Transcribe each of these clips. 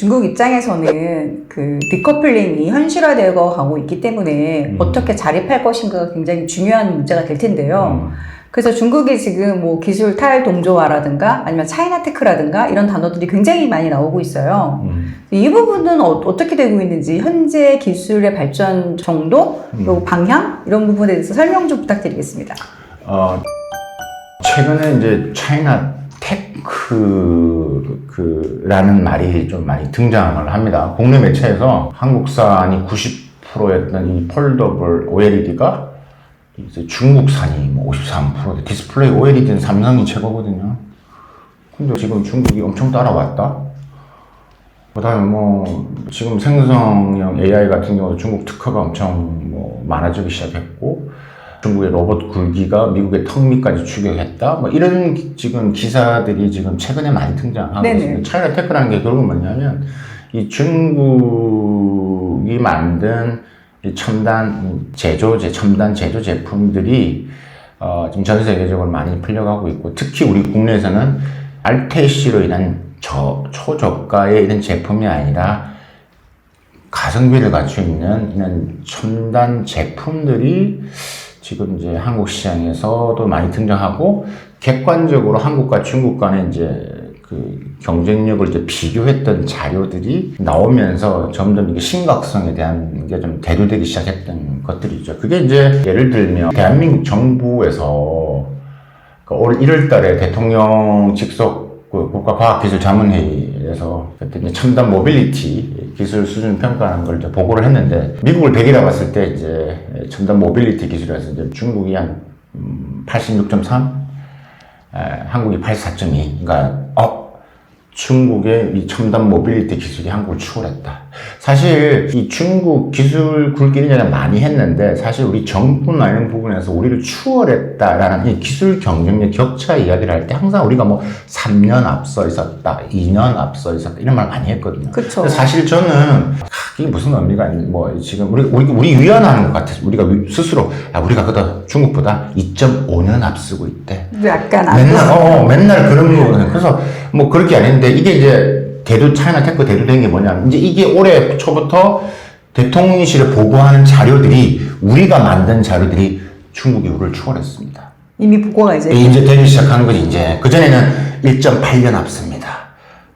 중국 입장에서는 그 디커플링이 현실화되어 가고 있기 때문에 음. 어떻게 자립할 것인가가 굉장히 중요한 문제가 될 텐데요. 음. 그래서 중국이 지금 뭐 기술 탈동조화라든가 아니면 차이나테크라든가 이런 단어들이 굉장히 많이 나오고 있어요. 음. 이 부분은 어, 떻게 되고 있는지 현재 기술의 발전 정도 음. 그리고 방향 이런 부분에 대해서 설명 좀 부탁드리겠습니다. 어, 최근에 이제 차이나 테크 그라는 말이 좀 많이 등장을 합니다. 국내 매체에서 한국산이 90%였던 이 폴더블 OLED가 이제 중국산이 뭐 53%, 디스플레이 OLED는 삼성이 최고거든요. 근데 지금 중국이 엄청 따라왔다. 그 다음에 뭐 지금 생성형 AI 같은 경우도 중국 특허가 엄청 뭐 많아지기 시작했고 중국의 로봇 굴기가 미국의 턱 밑까지 추격했다. 뭐 이런 기- 지금 기사들이 지금 최근에 많이 등장하고 네네. 있습니다. 차이나 테크라는 게 결국 뭐냐면 이 중국이 만든 이 첨단 제조제, 첨단 제조 제품들이 어, 지금 전 세계적으로 많이 풀려가고 있고 특히 우리 국내에서는 RTC로 인한 저, 초저가의 이런 제품이 아니라 가성비를 갖추고 있는 이런 첨단 제품들이 지금 이제 한국 시장에서도 많이 등장하고 객관적으로 한국과 중국 간의 이제 그 경쟁력을 이제 비교했던 자료들이 나오면서 점점 이게 심각성에 대한 게 좀 대두되기 시작했던 것들이죠. 그게 이제 예를 들면 대한민국 정부에서 그올 1월 달에 대통령 직속 그 국가과학기술자문회의에서 그때 이제 첨단 모빌리티 기술 수준 평가하는 걸 이제 보고를 했는데 미국을 100이라 봤을 때 이제 첨단 모빌리티 기술에서 이제 중국이 한 음, 86.3, 에, 한국이 84.2. 그러니까 어 중국의 이 첨단 모빌리티 기술이 한국을 추월했다. 사실 이 중국 기술 굴기는 많이 했는데 사실 우리 정부나 이런 부분에서 우리를 추월했다라는 이 기술 경쟁력 격차 이야기를 할 때 항상 우리가 뭐 3년 앞서 있었다, 2년 앞서 있었다 이런 말 많이 했거든요. 그쵸. 사실 저는 아, 이게 무슨 의미가 있는 뭐 지금 우리 우리 우리 위안하는 것 같아서 우리가 위- 스스로 아 우리가 그다 중국보다 2.5년 앞서고 있대. 약간 안 맨날 어, 어, 맨날 그런 거거든요. 그래서 뭐 그럴 게 아닌데 이게 이제 대두 차이나 테크 대두된 게 뭐냐면 이제 이게 올해 초부터 대통령실에 보고하는 자료들이 우리가 만든 자료들이 중국이 우리를 추월했습니다. 이미 보고가 이제 이제 되기 시작하는 거지 이제 그 전에는 1.8년 앞섭니다.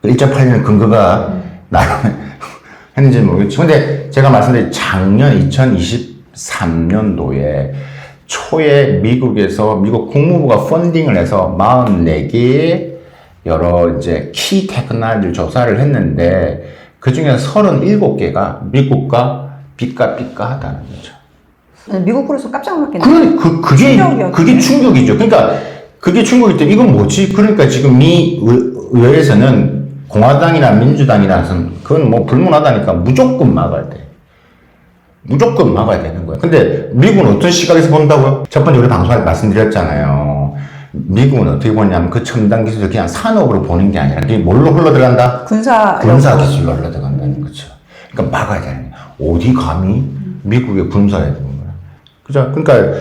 1.8년 근거가 나름 했는지 모르겠지. 근데 제가 말씀드린 작년 2023년도에 초에 미국에서 미국 국무부가 펀딩을 해서 44개의 여러 이제 키 테크놀리를 조사를 했는데 그 중에 37개가 미국과 삐까 삐까하다는 거죠. 미국으로서 깜짝 놀랐겠네요. 그, 그, 그게, 충격이었네. 그게 충격이죠. 그러니까, 그게 충격일 때, 이건 뭐지? 그러니까 지금 미 의- 의회에서는 공화당이나 민주당이라서는 그건 뭐 불문하다니까 무조건 막아야 돼. 무조건 막아야 되는 거예요. 근데 미국은 어떤 시각에서 본다고요? 첫 번째 우리 방송에 말씀드렸잖아요. 미국은 어떻게 보냐면 그 첨단 기술을 그냥 산업으로 보는 게 아니라 그게 뭘로 흘러들어간다? 군사 군사 기술로 흘러들어간다는 거죠. 그러니까 막아야 되는. 어디 감히 미국의 군사에 되는 거야. 그죠? 그러니까,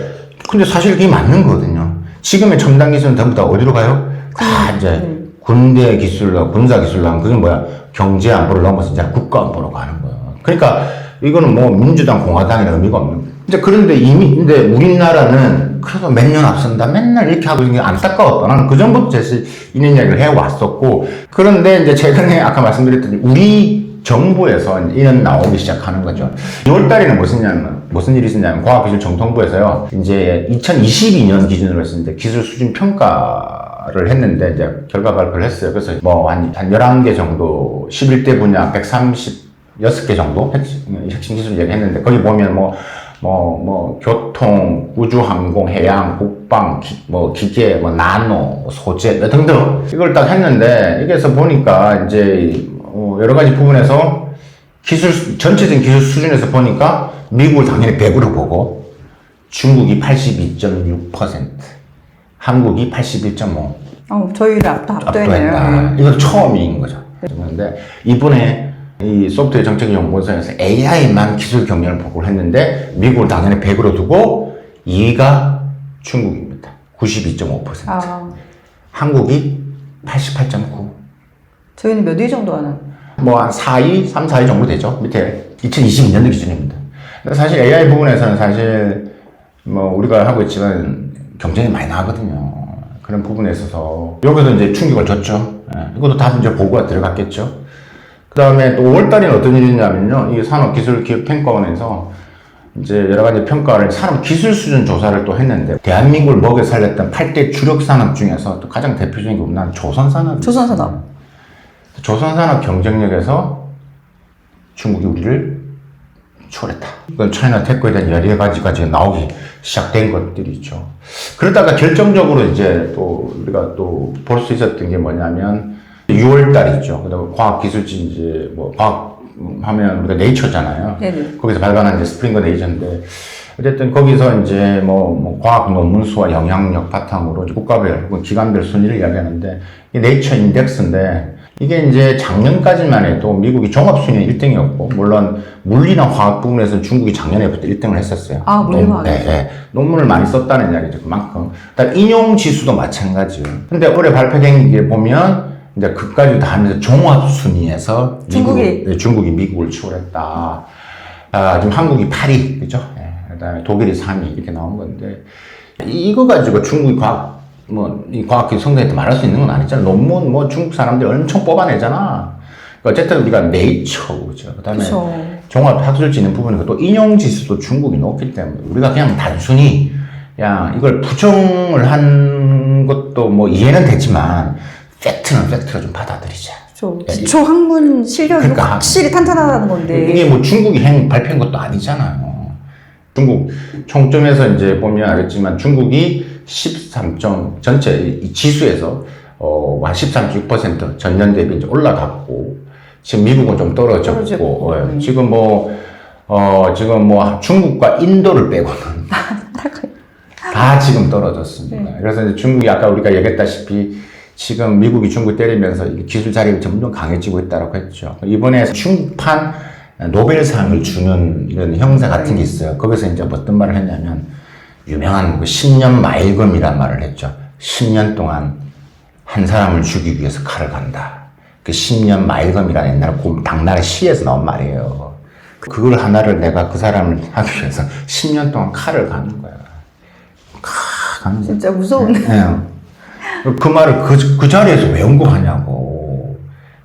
근데 사실 그게 맞는 거거든요. 지금의 첨단 기술은 전부 다 어디로 가요? 다 이제 군대 기술로, 군사 기술로 하면 그게 뭐야? 경제 안보를 넘어서 이제 국가 안보로 가는 거예요. 그러니까 이거는 뭐 민주당, 공화당이라 의미가 없는 거예요. 이제 그런데 이미, 근데 우리나라는 그래도 몇년 앞선다. 맨날 이렇게 하고 있는 게 안타까웠다. 나는 그 전부터 사실 이런 이야기를 해왔었고. 그런데 이제 최근에 아까 말씀드렸듯이 우리 정부에서 이런 나오기 시작하는 거죠. 6월 달에는 무슨 일이냐면, 무슨 일이 있었냐면, 과학기술정통부에서요, 이제 2022년 기준으로 때 기술 수준 평가 를 했는데, 이제 결과 발표를 했어요. 그래서 뭐, 한, 한 11개 정도, 11대 분야 136개 정도 핵심 기술 얘기했는데, 거기 보면 뭐, 뭐, 뭐, 교통, 우주 항공, 해양, 국방, 기, 뭐, 기계, 뭐, 나노, 뭐 소재, 뭐 등등. 이걸 딱 했는데, 여기서 보니까, 이제, 어, 여러 가지 부분에서 기술, 수- 전체적인 기술 수준에서 보니까, 미국을 당연히 100으로 보고, 중국이 82.6%, 한국이 81.5%. 어, 저희를 압도. 압도했다. 이거 처음인 거죠. 그런데 이번에 이 소프트웨어 정책 연구원에서 AI만 기술 경쟁을 보고를 했는데 미국을 당연히 100으로 두고 2위가 중국입니다. 92.5%. 아, 한국이 88.9. 저희는 몇 위 정도 하는? 뭐 한 4위, 3, 4위 정도 되죠. 밑에 2022년도 기준입니다. 사실 AI 부분에서는 사실 뭐 우리가 하고 있지만 경쟁이 많이 나거든요. 그런 부분에 있어서 여기도 이제 충격을 줬죠. 예, 이것도 다 이제 보고가 들어갔겠죠. 그 다음에 또 5월달에는 어떤 일이 있냐면요. 이 산업기술기업평가원에서 이제 여러 가지 평가를 산업 기술 수준 조사를 또 했는데 대한민국을 먹여 살렸던 8대 주력 산업 중에서 또 가장 대표적인 게 뭐냐 조선 산업. 조선산업. 조선 산업 경쟁력에서 중국이 우리를 초월했다. 그건 차이나 테크에 대한 여러 가지가 지금 나오기 시작된 것들이 있죠. 그러다가 결정적으로 이제 또 우리가 또 볼 수 있었던 게 뭐냐면 6월 달이죠. 그다음에 과학기술지 이제 뭐 과학 하면 우리가 네이처잖아요. 네네. 거기서 발간한 이제 스프링거 네이처인데 어쨌든 거기서 이제 뭐, 뭐 과학 논문 수와 영향력 바탕으로 국가별 혹은 기관별 순위를 이야기하는데 이 네이처 인덱스인데 이게 이제 작년까지만 해도 미국이 종합 순위 1등이었고 물론 물리나 화학 부분에서 중국이 작년에부터 1등을 했었어요. 아, 물리 논- 화학에서. 네, 네. 논문을 많이 썼다는 이야기죠. 그만큼. 그다음 인용 지수도 마찬가지예요. 근데 올해 발표된 게 보면 이제 그까지 다 하면서 종합 순위에서 중국이. 미국, 네, 중국이 미국을 추월했다. 아, 지금 한국이 8위, 그죠? 예, 그다음에 독일이 3위 이렇게 나온 건데 이- 이거 가지고 중국이 과학 뭐이 과학기술 성장했다 말할 수 있는 건 아니잖아. 논문 뭐 중국 사람들이 엄청 뽑아내잖아. 그러니까 어쨌든 우리가 네이처 그죠. 그다음에 그쵸. 종합 학술지 있는 부분이고 또 인용 지수도 중국이 높기 때문에 우리가 그냥 단순히 야 이걸 부정을 한 것도 뭐 이해는 되지만 팩트는 팩트로 좀 받아들이자. 저 기초 학문 실력이 그러니까. 확실히 탄탄하다는 건데. 이게 뭐 중국이 행 발표한 것도 아니잖아요. 중국 총점에서 이제 보면 알겠지만 중국이 13점 전체 이 지수에서 어, 한13.6% 전년 대비 이제 올라갔고 지금 미국은 좀 떨어졌고 떨어졌고, 예, 음. 지금 뭐 어, 지금 뭐 중국과 인도를 빼고는 다 지금 떨어졌습니다. 네. 그래서 이제 중국이 아까 우리가 얘기했다시피 지금 미국이 중국 때리면서 이 기술 자리가 점점 강해지고 있다고 했죠. 이번에 중국판 노벨상을 주는 이런 형사 같은 게 있어요. 거기서 이제 어떤 말을 했냐면 유명한 그 10년 마일검이란 말을 했죠. 10년 동안 한 사람을 죽이기 위해서 칼을 간다. 그 10년 마일검이라는 옛날 고- 당나라 시에서 나온 말이에요. 그걸 하나를 내가 그 사람을 하기 위해서 10년 동안 칼을 가는 거야. 거야. 진짜 무서운. 예. 그 말을 그, 그 자리에서 왜 연구하냐고.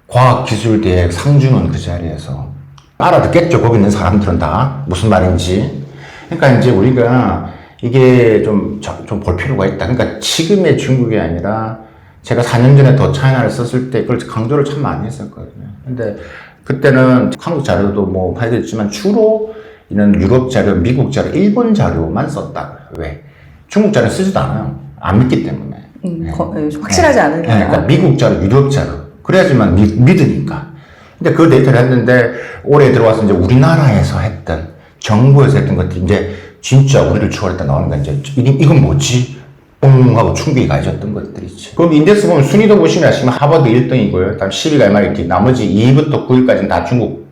과학기술대회 상주는 그 자리에서. 알아듣겠죠. 거기 있는 사람들은 다. 무슨 말인지. 그러니까 이제 우리가 이게 좀, 좀 볼 필요가 있다. 그러니까 지금의 중국이 아니라 제가 4년 전에 더 차이나를 썼을 때 그걸 강조를 참 많이 했었거든요. 근데 그때는 한국 자료도 뭐 봐야겠지만 주로 이런 유럽 자료, 미국 자료, 일본 자료만 썼다. 왜? 중국 자료 쓰지도 않아요. 안 믿기 때문에. 음, 거- 예, 확실하지 네, 않으니까. 그러니까 미국 자료, 유럽 자료. 그래야지만 믿, 믿으니까. 근데 그 데이터를 했는데 올해 들어와서 이제 우리나라에서 했던 정부에서 했던 것들이 이제 진짜 우리를 추월했다 나오는 거 이제 이- 이건 뭐지? 뽕 하고 충격이 가해졌던 것들이지. 그럼 인덱스 보면 순위도 보시면 아시면 하버드 1등이고요. 다음 10위가 MIT, 나머지 2위부터 9위까지는 다 중국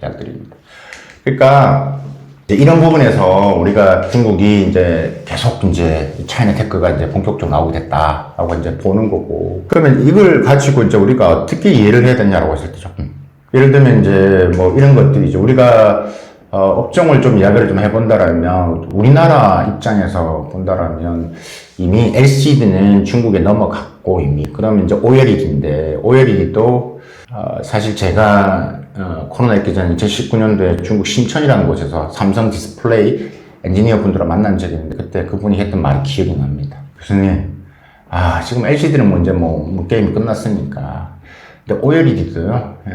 대학들입니다. 그러니까 이제 이런 부분에서 우리가 중국이 이제 계속 이제 차이나 테크가 이제 본격적으로 나오게 됐다라고 이제 보는 거고 그러면 이걸 가지고 이제 우리가 어떻게 이해를 해야 되냐라고 했을 때죠. 음. 예를 들면 이제 뭐 이런 것들이죠. 우리가 어, 업종을 좀 이야기를 좀 해본다라면 우리나라 입장에서 본다라면 이미 LCD는 중국에 넘어갔고 이미 그러면 이제 OLED인데 OLED도 어, 사실 제가 어, 코로나 있기 전 2019년도에 중국 신천이라는 곳에서 삼성 디스플레이 엔지니어 분들과 만난 적이 있는데 그때 그분이 했던 말이 기억이 납니다. 교수님, 아 지금 LCD는 뭐 이제 뭐, 뭐 게임이 끝났으니까 근데 OLED도요, 예,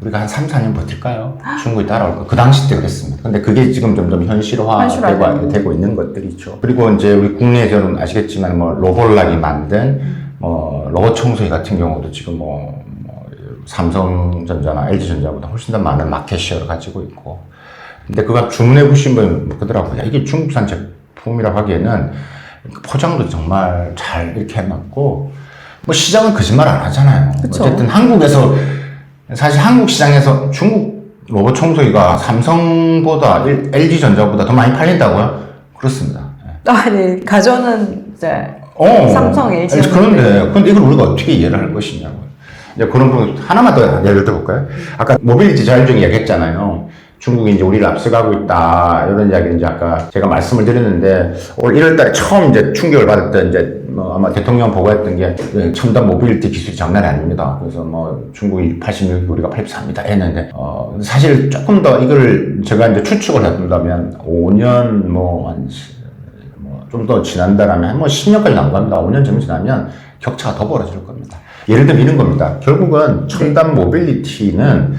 우리가 한 3, 4년 버틸까요? 중국이 따라올 거. 그 당시 때 그랬습니다. 근데 그게 지금 점점 현실화되고. 되고 있는 것들이죠. 그리고 이제 우리 국내에서는 아시겠지만 뭐 로볼락이 만든 뭐 로봇 청소기 같은 경우도 지금 뭐, 뭐 삼성전자나 LG전자보다 훨씬 더 많은 마켓시어를 가지고 있고. 근데 그거 주문해 보신 분 그러더라고요. 야, 이게 중국산 제품이라고 하기에는 포장도 정말 잘 이렇게 해놨고 뭐 시장은 거짓말 안 하잖아요. 그쵸. 어쨌든 한국에서 사실 한국 시장에서 중국 로봇 청소기가 삼성보다 LG 전자보다 더 많이 팔린다고요? 그렇습니다. 예. 아, 네. 가전은 이제 어, 삼성, LG. 그런데 근데 이걸 우리가 어떻게 이해를 할 것이냐고요. 이제 그런 부분 하나만 더 예를 들어볼까요? 아까 모빌리티 자율주행 이야기했잖아요. 중국이 이제 우리를 앞서가고 있다 이런 이야기 이제 아까 제가 말씀을 드렸는데 올 1월달에 처음 이제 충격을 받았던 이제 뭐 아마 대통령 보고했던 게 예, 첨단 모빌리티 기술이 장난이 아닙니다. 그래서 뭐 중국이 86 우리가 84입니다 했는데 어 사실 조금 더 이걸 제가 이제 추측을 해본다면 5년 뭐한 뭐좀더 지난다라면 뭐 10년까지 난 겁니다. 5년 정도 지나면 격차가 더 벌어질 겁니다. 예를 들면 이런 겁니다. 결국은 첨단 모빌리티는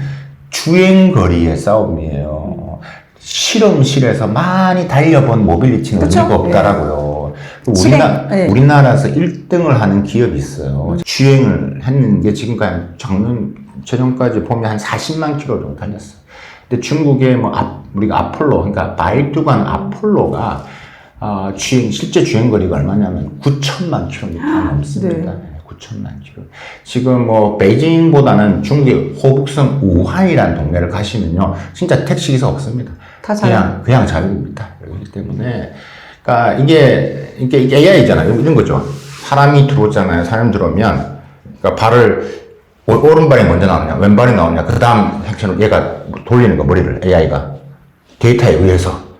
주행 거리의 싸움이에요. 실험실에서 많이 달려본 모빌리티는 그쵸? 의미가 없다라고요. 실행, 우리나, 네. 우리나라에서 1등을 하는 기업이 있어요. 주행을 했는 게 지금까지 작년, 최전까지 보면 한 40만 킬로 정도 달렸어요. 근데 중국의 뭐 앞, 우리가 아폴로, 그러니까 바이두간 아폴로가 아, 주행, 실제 주행 거리가 얼마냐면 9천만 킬로미터 넘습니다. 네. 9천만 킬로. 지금 뭐 베이징보다는 중국의 호북성 우한이라는 동네를 가시면요, 진짜 택시 기사 없습니다. 다 자유. 그냥 그냥 자유입니다. 그렇기 때문에, 그러니까 이게 이게, AI잖아요. 이런 거죠. 사람이 들어오잖아요. 사람 들어오면, 그러니까 발을 오- 오른발이 먼저 나오냐, 왼발이 나오냐, 그 다음 액션을 얘가 돌리는 거 머리를 AI가 데이터에 의해서.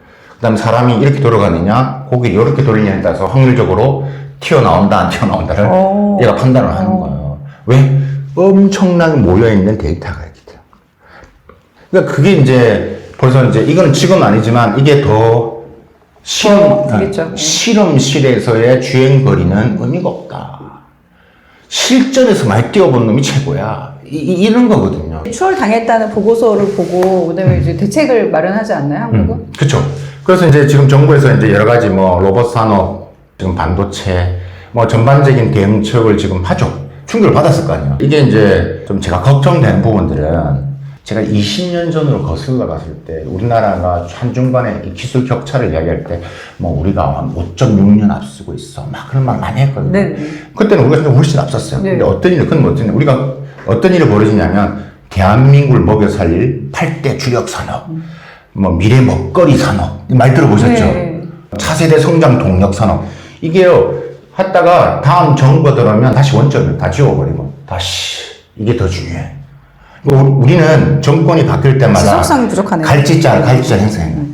그다음 사람이 이렇게 돌아가느냐, 고기를 이렇게 돌리냐에 따라서 확률적으로 튀어나온다, 안 튀어나온다를 오. 얘가 판단을 하는 거예요. 왜? 엄청나게 모여있는 데이터가 있기 때문에. 그러니까 그게 이제 벌써 이제 이건 지금 아니지만 이게 더 실험, 더 되겠죠. 네. 실험실에서의 주행 거리는 의미가 없다. 실전에서 많이 뛰어본 놈이 최고야. 이, 이- 이런 거거든요. 추월 당했다는 보고서를 보고 그다음에 이제 대책을 마련하지 않나요, 한국은? 음, 그렇죠. 그래서 이제 지금 정부에서 이제 여러 가지 뭐 로봇 산업, 지금 반도체, 뭐 전반적인 대응책을 지금 하죠. 충격을 받았을 거 아니에요. 이게 이제 좀 제가 걱정되는 부분들은 제가 20년 전으로 거슬러 갔을 때 우리나라가 한중간에 이 기술 격차를 이야기할 때 뭐 우리가 한 5.6년 앞서고 있어. 막 그런 말 많이 했거든요. 네. 그때는 우리가 훨씬 앞섰어요. 네. 근데 어떤 일, 그건 어떤 일, 우리가 어떤 일이 벌어지냐면 대한민국을 먹여 살릴 8대 주력 산업, 뭐 미래 먹거리 산업, 이말 들어보셨죠? 네. 차세대 차세대 성장 동력 산업. 이게요, 했다가 다음 정부가 들어오면 다시 원점을 다 지워버리고, 다시, 이게 더 중요해. 뭐 우- 우리는 정권이 바뀔 때마다 부족하네요. 갈지자, 갈지자 행사해요.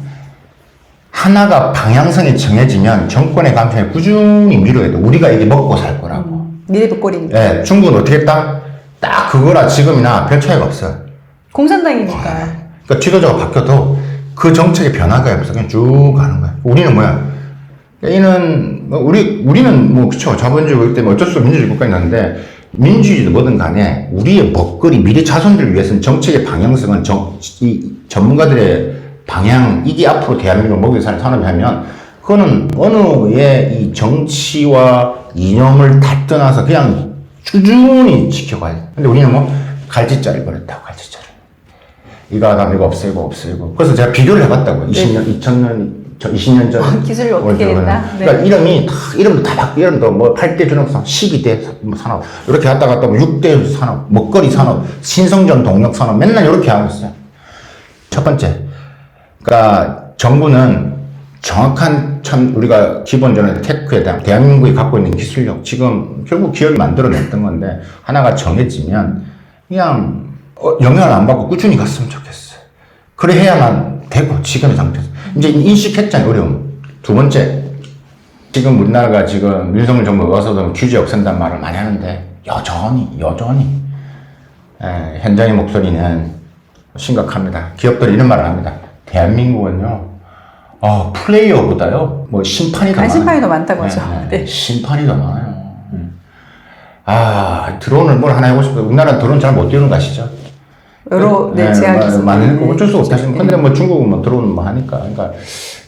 하나가 방향성이 정해지면 정권의 감정에 꾸준히 밀어야 돼. 우리가 이게 먹고 살 거라고. 미래 복거리니까. 예, 중국은 어떻게 했다? 딱 그거라 지금이나 별 차이가 없어요. 공산당이니까. 그러니까 지도자가 바뀌어도 그 정책의 변화가 없어. 그냥 쭉 가는 거야. 우리는 뭐야? 이는, 뭐 우리, 우리는 뭐, 그쵸. 자본주의 때문에 어쩔 수 없는 민주주의 국가에 있는데, 민주주의도 뭐든 간에 우리의 먹거리, 미래 자손들을 위해서는 정책의 방향성은 정, 이 전문가들의 방향, 이게 앞으로 대한민국을 먹여 살 산업이 하면, 그거는 어느의 이 정치와 이념을 다 떠나서 그냥 꾸준히 지켜가야 돼. 근데 우리는 뭐, 갈짓자를 버렸다고, 갈짓자를. 이거 하다 이거 없애고 없애고. 그래서 제가 비교를 해봤다고요. 20년, 2000년, 저 20년 전. 네. 기술이 어떻게 됐나? 네. 그러니까 이름이 다, 이름도 다 바뀌, 이름도 뭐 8대 주력산업, 12대 산업, 이렇게 갔다 갔다 뭐 6대 산업, 먹거리 산업, 신성전 동력 산업, 맨날 이렇게 하고 있어요. 첫 번째. 그러니까 정부는 정확한 참 우리가 기본적으로 테크에 대한 대한민국이 갖고 있는 기술력 지금 결국 기업이 만들어냈던 건데 하나가 정해지면 그냥 어, 영향을 안 받고 꾸준히 갔으면 좋겠어요. 그래 해야만 되고 지금의 상태에서 이제 인식했잖아요 어려움. 두 번째 지금 우리나라가 지금 윤석열 정부가 와서도 규제 없앤다는 말을 많이 하는데 여전히 여전히 에, 현장의 목소리는 심각합니다. 기업들이 이런 말을 합니다. 대한민국은요, 어, 플레이어보다요, 뭐 심판이 더 많아요. 간심판이 더 많다고 하죠. 네, 네. 심판이 더 많아요. 음. 아, 드론을 뭘 하나 해보고 싶어요. 우리나라 드론 잘 못 띄우는 거 아시죠? 여러 네, 제약이 마- 있어서. 많은 거 네. 어쩔 수 없다시는 근데 뭐 중국은 뭐 드론 뭐 하니까. 그러니까,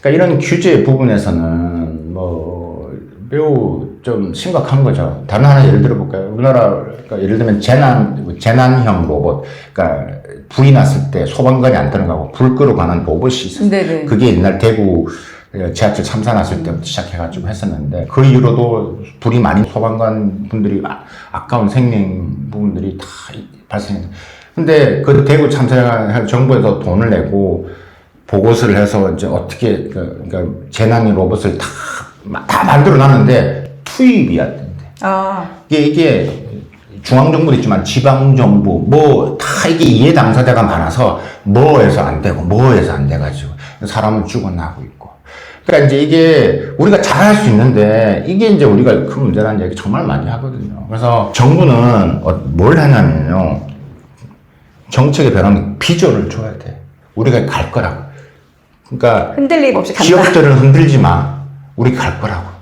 그러니까 이런 규제 부분에서는 뭐 매우 좀 심각한 거죠. 다른 하나 예를 들어 볼까요? 우리나라 그러니까 예를 들면 재난 재난형 로봇, 그러니까 불이 났을 때 소방관이 안 들어가고 불 끄러 가는 로봇이 있어요. 네네. 그게 옛날 대구 지하철 참사 났을 때부터 시작해가지고 했었는데 그 이후로도 불이 많이 소방관 분들이 아, 아까운 생명 부분들이 다 발생했어요. 근데 그 대구 참사할 정부에서 돈을 내고 보고서를 해서 이제 어떻게 그, 그러니까 재난의 로봇을 다, 마- 다 만들어 놨는데 투입이 안 된대. 아, 이게, 이게 중앙정부도 있지만 지방정부 뭐 다 이게 이해 당사자가 많아서 뭐해서 안 되고 뭐해서 안 돼가지고 사람은 죽어나고 있고 그러니까 이제 이게 우리가 잘할 수 있는데 이게 이제 우리가 큰 문제라는 얘기 정말 많이 하거든요. 그래서 정부는 어, 뭘 하냐면요. 정책의 변화는 비전을 줘야 돼. 우리가 갈 거라고. 그러니까 흔들림 없이 간다. 기업들은 흔들지 마. 우리 갈 거라고.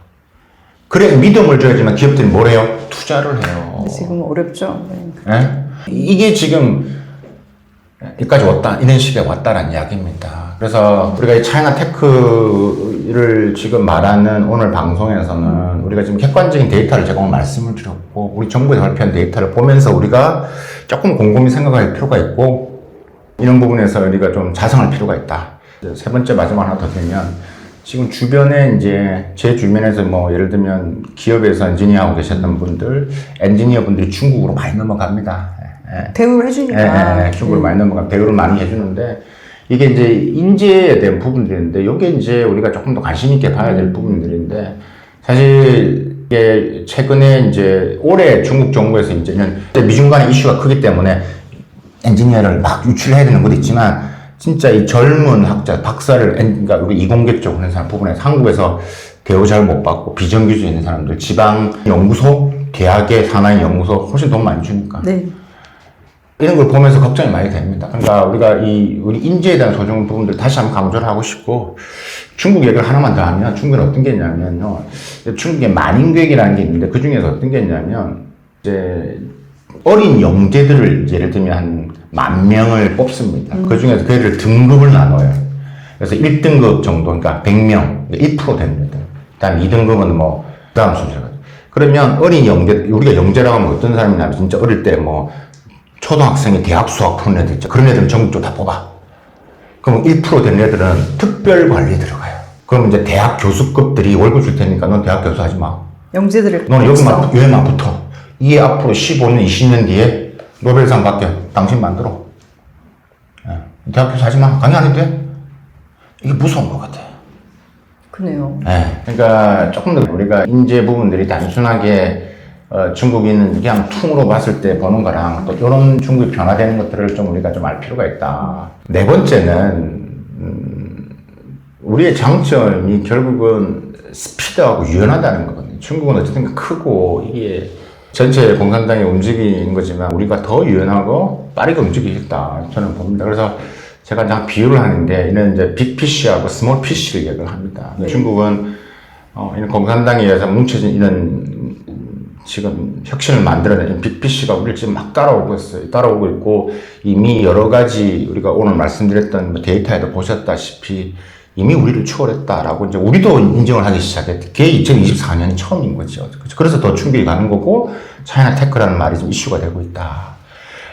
그래 믿음을 줘야지만 기업들이 뭘 해요? 투자를 해요. 지금 어렵죠. 네. 예? 이게 지금 여기까지 왔다 이런 시기에 왔다라는 이야기입니다. 그래서 우리가 이 차이나 테크를 지금 말하는 오늘 방송에서는 우리가 지금 객관적인 데이터를 제공 말씀을 드렸고 우리 정부에서 발표한 데이터를 보면서 우리가 조금 곰곰이 생각할 필요가 있고 이런 부분에서 우리가 좀 자성할 필요가 있다. 세 번째 마지막 하나 더 드리면 지금 주변에 이제 제 주변에서 뭐 예를 들면 기업에서 엔지니어하고 계셨던 분들 엔지니어 분들이 중국으로 많이 넘어갑니다. 예, 예. 대우를 해주니까. 예, 예, 예. 중국을 많이 넘어가 배우를 많이 해주는데 이게 이제 인재에 대한 부분들인데 이게 이제 우리가 조금 더 관심 있게 봐야 될 부분들인데 사실 이게 최근에 이제 올해 중국 정부에서 이제는 미중 간의 이슈가 크기 때문에 엔지니어를 막 유출해야 되는 것도 있지만 진짜 이 젊은 학자 박사를 엔- 그러니까 우리 이공계 쪽 하는 사람 부분에서 한국에서 대우 잘 못 받고 비정규직에 있는 사람들 지방 연구소 대학의 산하의 연구소 훨씬 돈 많이 주니까 네. 이런 걸 보면서 걱정이 많이 됩니다. 그러니까 우리가 이 우리 인재에 대한 소중 부분들 다시 한번 강조를 하고 싶고 중국 얘기를 하나만 더 하면 중국은 어떤 게 있냐면요. 중국에 만인교육이라는 게 있는데 그 중에서 어떤 게 있냐면 이제 어린 영재들을 예를 들면 한 만 명을 뽑습니다. 그 중에서 그 애들 등급을 나눠요. 그래서 1등급 정도, 그러니까 100명, 1% 됩니다. 그 다음 2등급은 뭐, 그 다음 순서가. 그러면 어린 영재, 우리가 영재라고 하면 어떤 사람이냐면 진짜 어릴 때 뭐, 초등학생이 대학 수학 푸는 애들 있죠. 그런 애들은 전국적으로 다 뽑아. 그럼 1%된 애들은 특별 관리에 들어가요. 그럼 이제 대학 교수급들이 월급 줄 테니까 넌 대학 교수 하지 마. 영재들을. 너는 여기만. 여기만 붙어. 이게 앞으로 15년, 20년 뒤에 노벨상 받게 당신 만들어. 예. 대학 교수 하지 마. 강의 안 해도 돼. 이게 무서운 것 같아. 그네요. 예. 그러니까 조금 더 우리가 인재 부분들이 단순하게 어, 중국인은 그냥 퉁으로 봤을 때 보는 거랑 또 이런 중국이 변화되는 것들을 좀 우리가 좀 알 필요가 있다. 네 번째는 음, 우리의 장점이 결국은 스피드하고 유연하다는 거거든요. 중국은 어쨌든 크고 이게 전체 공산당이 움직이는 거지만 우리가 더 유연하고 빠르게 움직이겠다 저는 봅니다. 그래서 제가 한 비유를 하는데 이는 이제 빅 피쉬하고 스몰 피쉬를 얘기를 합니다. 중국은 어, 이런 공산당에 의해서 뭉쳐진 이런 음, 지금 혁신을 만들어내는 빅피쉬가 우리를 지금 막 따라오고 있어요. 따라오고 있고 이미 여러 가지 우리가 오늘 말씀드렸던 뭐 데이터에도 보셨다시피 이미 우리를 추월했다라고 이제 우리도 인정을 하기 시작했대. 그게 2024년이 처음인 거죠. 그렇죠? 그래서 더 충격이 가는 거고 차이나 테크라는 말이 좀 이슈가 되고 있다.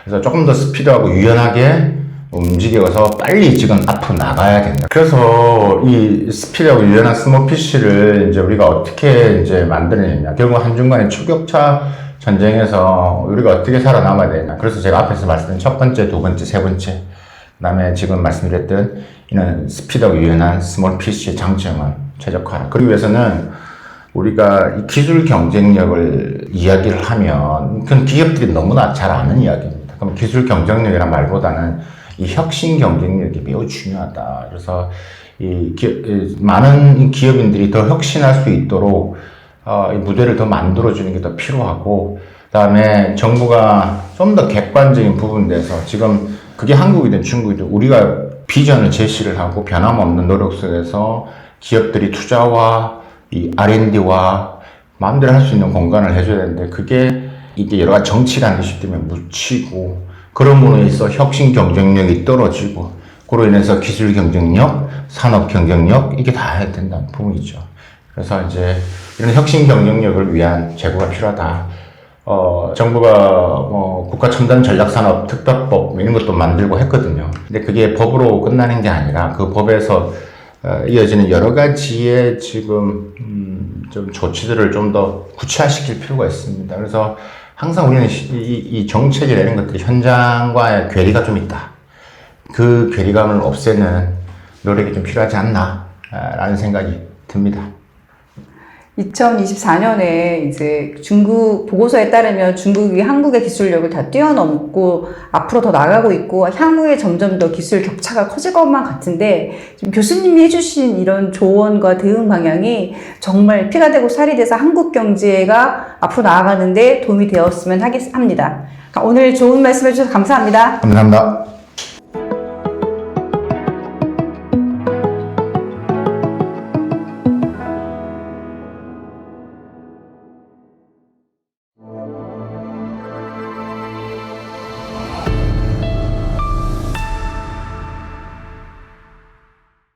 그래서 조금 더 스피드하고 유연하게 움직여서 빨리 지금 앞으로 나가야 된다. 그래서 이 스피드하고 유연한 PC를 이제 우리가 어떻게 이제 만들어내냐. 결국 한중간의 초격차 전쟁에서 우리가 어떻게 살아남아야 되냐. 그래서 제가 앞에서 말씀드린 첫 번째, 두 번째, 세 번째. 그 다음에 지금 말씀드렸던 이런 스피드하고 유연한 스몰 PC의 장점은 최적화. 그러기 위해서는 우리가 이 기술 경쟁력을 이야기를 하면 그건 기업들이 너무나 잘 아는 이야기입니다. 그럼 기술 경쟁력이란 말보다는 이 혁신 경쟁력이 매우 중요하다. 그래서 이 기, 이 많은 이 기업인들이 더 혁신할 수 있도록 어, 이 무대를 더 만들어주는 게 더 필요하고, 그다음에 정부가 좀 더 객관적인 부분에서 지금 그게 한국이든 중국이든 우리가 비전을 제시를 하고 변함없는 노력 속에서 기업들이 투자와 이 R&D와 마음대로 할 수 있는 공간을 해줘야 되는데 그게 이게 여러 가지 정치라는 이슈 때문에 묻히고 그럼으로 인해서 혁신 경쟁력이 떨어지고 그로 인해서 기술 경쟁력, 산업 경쟁력 이게 다 해야 된다는 부분이죠. 그래서 이제 이런 혁신 경쟁력을 위한 제고가 필요하다. 어, 정부가 뭐 국가 첨단 전략 산업 특별법 뭐 이런 것도 만들고 했거든요. 근데 그게 법으로 끝나는 게 아니라 그 법에서 어, 이어지는 여러 가지의 지금 음, 좀 조치들을 좀 더 구체화시킬 필요가 있습니다. 그래서 항상 우리는 시- 이, 이 정책이라는 것들이 현장과의 괴리가 좀 있다. 그 괴리감을 없애는 노력이 좀 필요하지 않나, 아, 라는 생각이 듭니다. 2024년에 이제 중국 보고서에 따르면 중국이 한국의 기술력을 다 뛰어넘고 앞으로 더 나가고 있고 향후에 점점 더 기술 격차가 커질 것만 같은데 교수님이 해주신 이런 조언과 대응 방향이 정말 피가 되고 살이 돼서 한국 경제가 앞으로 나아가는데 도움이 되었으면 하겠, 합니다. 오늘 좋은 말씀 해주셔서 감사합니다. 감사합니다.